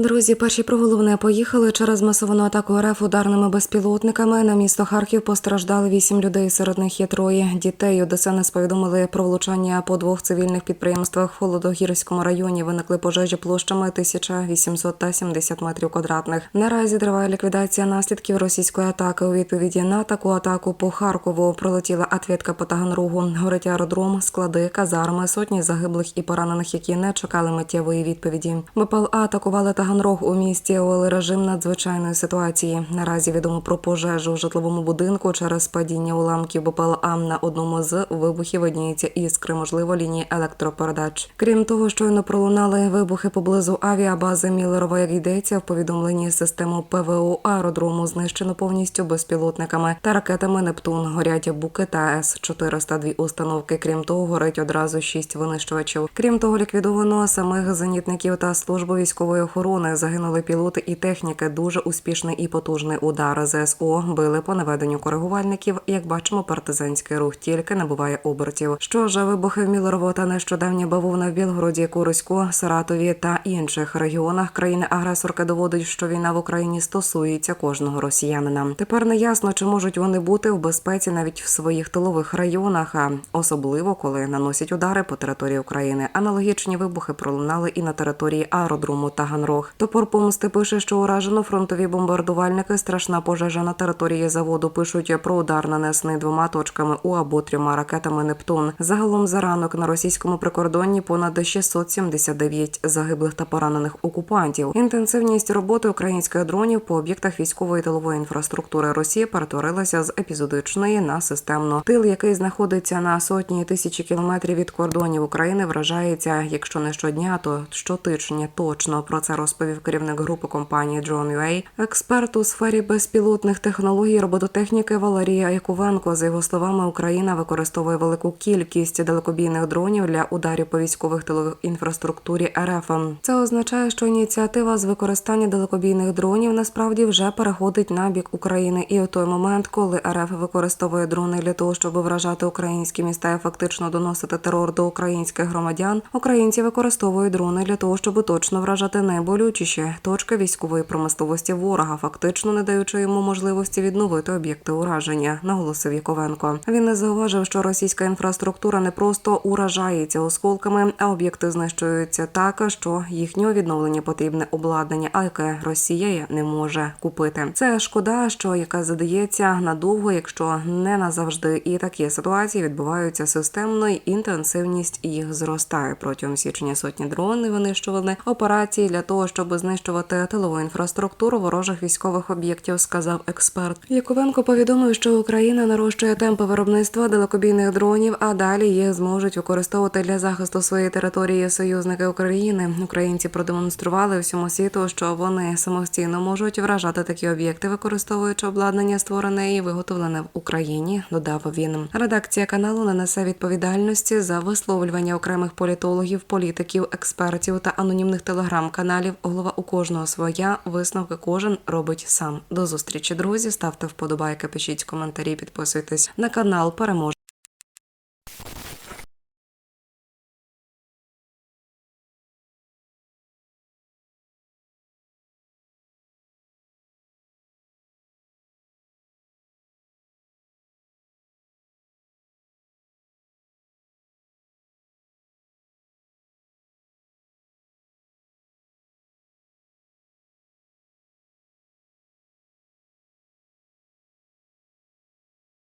Друзі, перші про головне поїхали через масовану атаку РФ ударними безпілотниками. На місто Харків постраждали вісім людей. Серед них є троє дітей. ДСНС повідомили про влучання по двох цивільних підприємствах в Холодогірському районі. Виникли пожежі площами 1870 метрів квадратних. Наразі триває ліквідація наслідків російської атаки. У відповіді на таку атаку по Харкову пролетіла ответка по Таганрогу. Горить аеродром, склади, казарми, сотні загиблих і поранених, які не чекали миттєвої відповіді. БПЛА атакували Таганрог у місті. Ввели режим надзвичайної ситуації. Наразі відомо про пожежу у житловому будинку через падіння уламків БПЛА на одному з вибухів одніється іскри, можливо, лінії електропередач. Крім того, щойно пролунали вибухи поблизу авіабази Міллерова, як йдеться в повідомленні систему ПВО аеродрому знищено повністю безпілотниками та ракетами Нептун. Горять буки та С 400 дві установки. Крім того, горить одразу шість винищувачів. Крім того, ліквідовано самих зенітників та службу військової охорони. Загинули пілоти і техніки. Дуже успішний і потужний удар. ЗСО били по наведенню коригувальників. Як бачимо, партизанський рух тільки набуває обертів. Що ж, вибухи в Мілерово та нещодавня бавовна в Білгороді, Куруську, Саратові та інших регіонах країни-агресорки доводить, що війна в Україні стосується кожного росіянина. Тепер не ясно, чи можуть вони бути в безпеці навіть в своїх тилових районах, а особливо коли наносять удари по території України. Аналогічні вибухи пролунали і на території аеродрому Таганрог. Топор помсти пише, що уражено фронтові бомбардувальники. Страшна пожежа на території заводу. Пишуть про удар нанесений двома точками у або трьома ракетами Нептун. Загалом за ранок на російському прикордонні понад 679 загиблих та поранених окупантів. Інтенсивність роботи українських дронів по об'єктах військової тилової інфраструктури Росії перетворилася з епізодичної на системну. Тил, який знаходиться на сотні тисячі кілометрів від кордонів України, вражається, якщо не щодня, то щотижня точно про це розповів керівник групи компанії Drone.ua, експерт у сфері безпілотних технологій робототехніки Валерія Яковенко. За його словами, Україна використовує велику кількість далекобійних дронів для ударів по військових тилових інфраструктурі РФ. Це означає, що ініціатива з використання далекобійних дронів насправді вже переходить на бік України. І у той момент, коли РФ використовує дрони для того, щоб вражати українські міста і фактично доносити терор до українських громадян, українці використовують дрони для того, щоб точно вражати найболючіші точки військової промисловості ворога, фактично не даючи йому можливості відновити об'єкти ураження, наголосив Яковенко. Він не зауважив, що російська інфраструктура не просто уражається осколками, а об'єкти знищуються так, що їхнього відновлення потрібне обладнання, а яке Росія не може купити. Це шкода, що яка задається надовго, якщо не назавжди. І такі ситуації відбуваються системно, і інтенсивність їх зростає протягом січня сотні дронів винищували операції для того, щоб знищувати тилову інфраструктуру ворожих військових об'єктів, сказав експерт. Яковенко повідомив, що Україна нарощує темпи виробництва далекобійних дронів, а далі їх зможуть використовувати для захисту своєї території союзники України. Українці продемонстрували всьому світу, що вони самостійно можуть вражати такі об'єкти, використовуючи обладнання, створене і виготовлене в Україні. Додав він. Редакція каналу не несе відповідальності за висловлювання окремих політологів, політиків, експертів та анонімних телеграм-каналів. Голова у кожного своя висновки кожен робить сам. До зустрічі, друзі. Ставте вподобайки, пишіть коментарі, підписуйтесь на канал. Переможе.